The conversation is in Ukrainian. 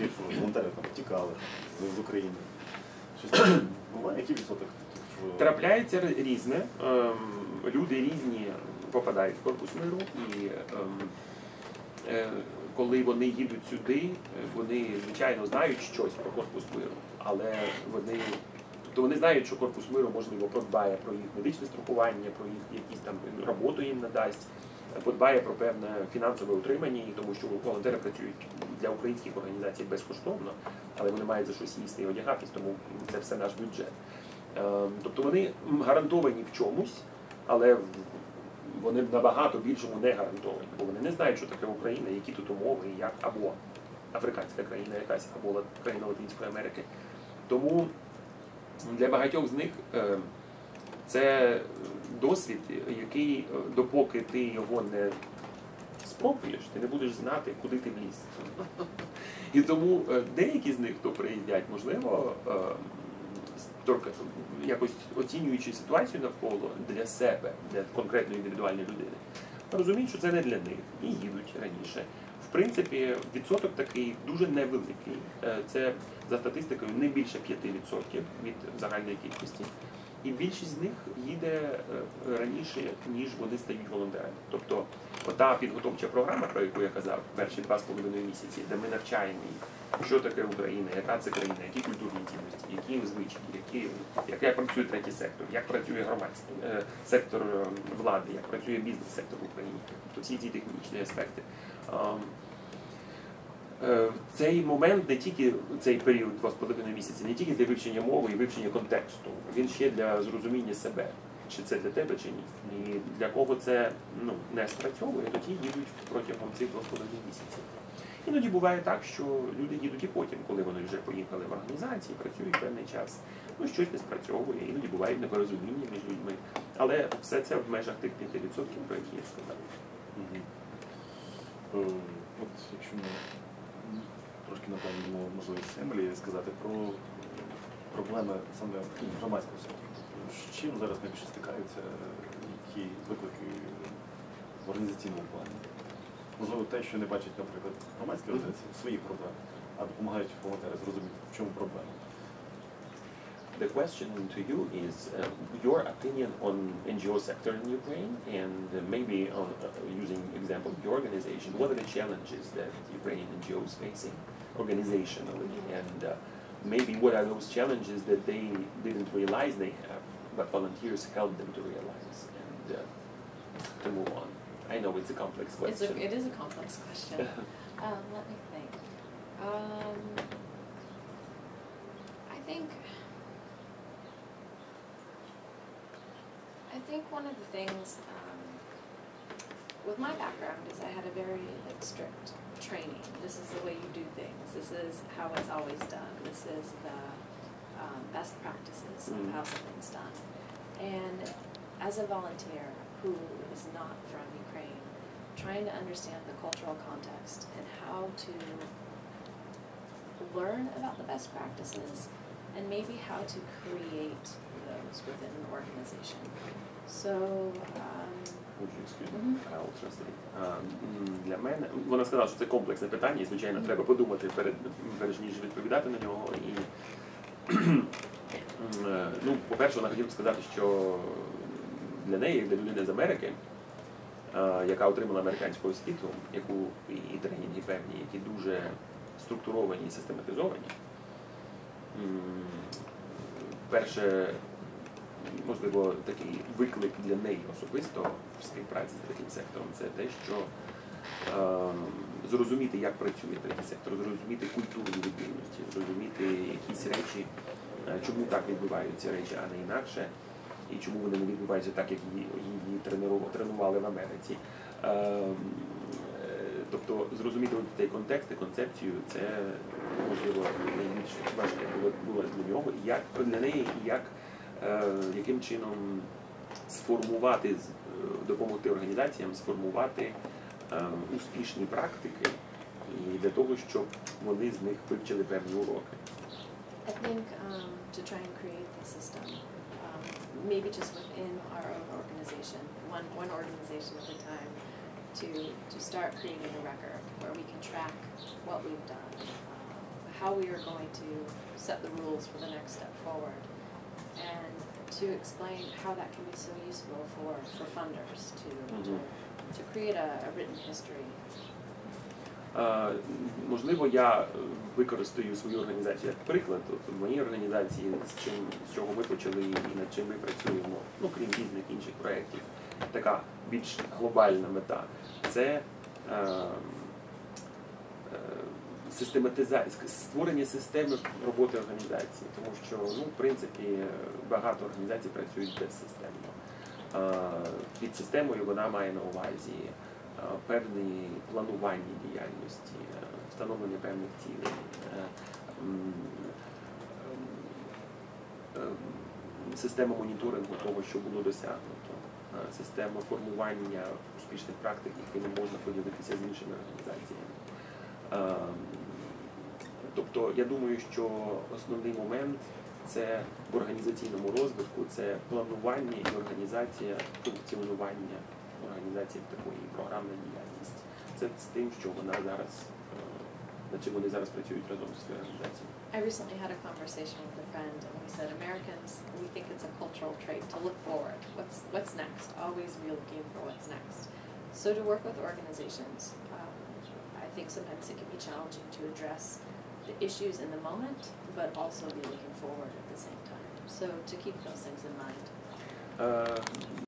прикладів, що волонтери там втікали з України. Буває, який відсоток? Трапляється різне. Ем, Люди різні попадають в корпус миру, і ем, е, коли вони їдуть сюди, е, вони звичайно знають щось про корпус миру, але вони. Тобто вони знають, що корпус миру можливо подбає про їх медичне страхування, про їх якісь там роботу їм надасть, е, подбає про певне фінансове утримання, тому що волонтери працюють для українських організацій безкоштовно, але вони мають за щось їсти і одягатись, тому це все наш бюджет. Ем, Тобто вони гарантовані в чомусь, але вони набагато більшому не гарантовані, бо вони не знають, що таке Україна, які тут умови, як або африканська країна якась, або країна Латинської Америки. Тому для багатьох з них е, це досвід, який, е, допоки ти його не спробуєш, ти не будеш знати, куди ти вліз. І тому е, деякі з них, хто приїздять, можливо, е, якось оцінюючи ситуацію навколо для себе, для конкретної індивідуальної людини, розуміють, що це не для них і їдуть раніше. В принципі, відсоток такий дуже невеликий. Е, Це за статистикою не більше 5% від загальної кількості. І більшість з них їде е, раніше, ніж вони стають волонтерами. Тобто, ота підготовча програма, про яку я казав, перші два з половиною місяці, де ми навчаємо їх, що таке Україна, яка це країна, які культурні цінності, які звички, які, як, як працює третій сектор, як працює громадський е, сектор е, влади, як працює бізнес-сектор в Україні. Тобто всі ці технічні аспекти. Е, Цей момент не тільки цей період два з половиною місяці, не тільки для вивчення мови і вивчення контексту, він ще для зрозуміння себе, чи це для тебе, чи ні. І для кого це ну, не спрацьовує, тоді їдуть протягом цих двох з половиною місяців. Іноді буває так, що люди їдуть і потім, коли вони вже поїхали в організації, працюють певний час. Ну, щось не спрацьовує, іноді бувають непорозуміння між людьми. Але все це в межах тих 5%, про які я сказав. Е, От якщо ми трошки напевно можливість Емелі сказати про проблеми саме громадського сектору. З чим зараз найбільше стикаються, які виклики в організаційному плані? Можливо, те, що не бачать, наприклад, громадські організації свої проблеми, а допомагають волонтери зрозуміти, в чому проблема. The question to you is uh, your opinion on NGO sector in Ukraine, and uh, maybe on, uh, using example of your organization, what are the challenges that Ukrainian NGOs facing organizationally, and uh, maybe what are those challenges that they didn't realize they have, but volunteers helped them to realize, and uh, to move on. I know it's a complex It's question. a, it is a complex question. um, let me think. Um, I think. Think one of the things um, with my background is I had a very like strict training. This is the way you do things. This is how it's always done. This is the um, best practices of Mm. how something's done. And as a volunteer who is not from Ukraine, trying to understand the cultural context and how to learn about the best practices and maybe how to create those within an organization. So, um, Для мене вона сказала, що це комплексне питання, і звичайно треба подумати перед перш ніж відповідати на нього. І ну, по-перше, вона хотіла сказати, що для неї, для людини з Америки, яка отримала американську освіту, яку і тренінги певні, які дуже структуровані і систематизовані. Перше, можливо, такий виклик для неї особисто в співпраці з третім сектором це те, що е, зрозуміти, як працює третій сектор, зрозуміти культуру відмінності, зрозуміти якісь речі, е, чому так відбуваються речі, а не інакше, і чому вони не відбуваються так, як її, тренували, тренували в Америці. Тобто зрозуміти цей контекст і концепцію, це можливо найбільш важке було, для нього, як для неї, і як е, яким чином сформувати, е, допомогти організаціям сформувати е, успішні практики і для того, щоб вони з них вивчили певні уроки. I think um, to try and create the system, um, maybe just within our own organization, one, one organization at a time, to, to start creating a record where we can track what we've done, um, how we are going to set the rules for the next step forward. And to explain how that can be so useful for, for funders to, to, Mhm. to create a, a written history. Е, Можливо, я е, використаю свою організацію як приклад. От в моїй організації, з чим з чого ми почали і над чим ми працюємо, ну крім різних інших проєктів, така більш глобальна мета. Це е, е, систематизація, створення системи роботи організації, тому що ну, в принципі багато організацій працюють безсистемно. Е, Під системою вона має на увазі е, певні планування діяльності, е, встановлення певних цілей, е, ем, ем, система моніторингу того, що було досягнуто, е, система формування успішних практик, якими можна поділитися з іншими організаціями. Ем, Тобто я думаю, що основний момент це в організаційному розвитку, це планування і організація функціонування організації такої програмна діяльність. Це з тим, що вона зараз, I recently had a conversation with a friend and we said Americans, we think it's a cultural trait to look forward. What's, what's next? Always be looking for what's next. So to work with organizations, um, I think sometimes it can be challenging to address the issues in the moment, but also be looking forward at the same time. So to keep those things in mind. Uh,